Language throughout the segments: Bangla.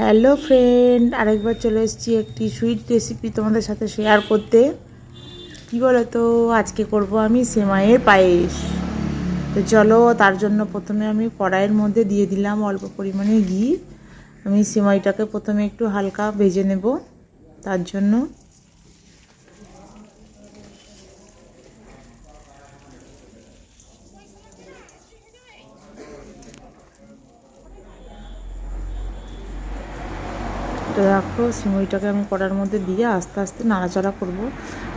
হ্যালো ফ্রেন্ড, আরেকবার চলে এসেছি একটি সুইট রেসিপি তোমাদের সাথে শেয়ার করতে। কি বলো তো আজকে করব আমি সেমাইয়ের পায়েস। তো চলো, তার জন্য প্রথমে আমি কড়াইয়ের মধ্যে দিয়ে দিলাম অল্প পরিমাণে ঘি। আমি সেমাইটাকে প্রথমে একটু হালকা ভেজে নেব, তার জন্য তো দেখো সিমইটাকে আমি কড়ার মধ্যে দিয়ে আস্তে আস্তে নাড়াচাড়া করব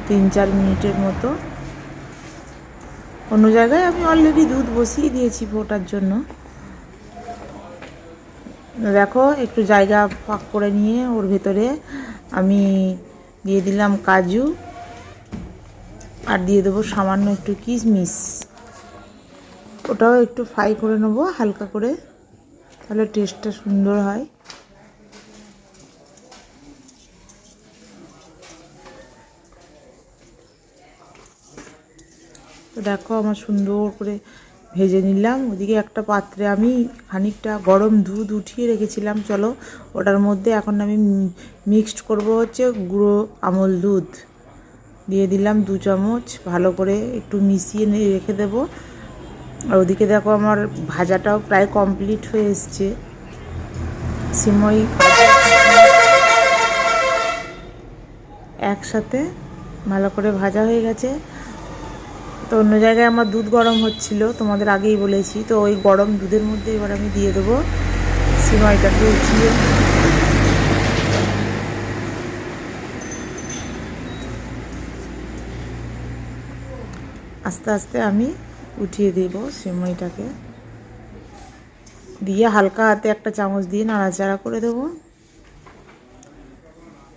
তিন চার মিনিটের মতো। অন্য জায়গায় আমি অলরেডি দুধ বসিয়ে দিয়েছি ফোটার জন্য। দেখো, একটু জায়গা ফাঁক করে নিয়ে ওর ভেতরে আমি দিয়ে দিলাম কাজু আর দিয়ে দেবো সামান্য একটু কিশমিশ। ওটাও একটু ফ্রাই করে নেব হালকা করে, তাহলে টেস্টটা সুন্দর হয়। তো দেখো আমার সুন্দর করে ভেজে নিলাম। ওদিকে একটা পাত্রে আমি খানিকটা গরম দুধ উঠিয়ে রেখেছিলাম। চলো, ওটার মধ্যে এখন আমি মিক্সড করব হচ্ছে গুঁড়ো আমল দুধ। দিয়ে দিলাম দু চামচ, ভালো করে একটু মিশিয়ে নিয়ে রেখে দেবো। আর ওদিকে দেখো আমার ভাজাটাও প্রায় কমপ্লিট হয়ে এসছে। সিমই একসাথে ভালো করে ভাজা হয়ে গেছে। তো অন্য জায়গায় আমার দুধ গরম হচ্ছিল, তোমাদের আগেই বলেছি। তো ওই গরম দুধের মধ্যে এবার আমি দিয়ে দেবো সিমাইটাকে উঠিয়ে আস্তে আস্তে আমি উঠিয়ে দেব সিমাইটাকে। দিয়ে হালকা হাতে একটা চামচ দিয়ে নাড়াচাড়া করে দেবো।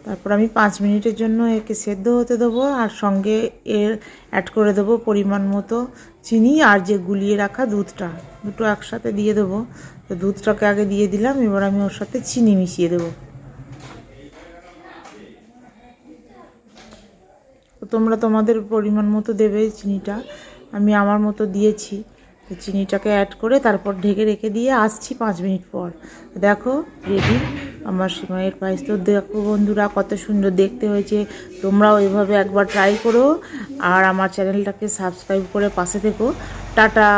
তারপর আমি পাঁচ মিনিটের জন্য একে সেদ্ধ হতে দেবো আর সঙ্গে এর অ্যাড করে দেবো পরিমাণ মতো চিনি আর যে গুলিয়ে রাখা দুধটা। দুটো একসাথে দিয়ে দেবো। তো দুধটাকে আগে দিয়ে দিলাম, এবার আমি ওর সাথে চিনি মিশিয়ে দেবো। তোমরা তোমাদের পরিমাণ মতো দেবে চিনিটা। আমি আমার মতো দিয়েছি। তো চিনিটাকে অ্যাড করে তারপর ঢেকে রেখে দিয়ে আসছি পাঁচ মিনিট পর। দেখো রেডি আমার সিমাইয়ের পায়েস তো দেখো বন্ধুরা, কত সুন্দর দেখতে হয়েছে। তোমরাও এভাবে একবার ট্রাই করো আর আমার চ্যানেলটাকে সাবস্ক্রাইব করে পাশে থেকো। টাটা!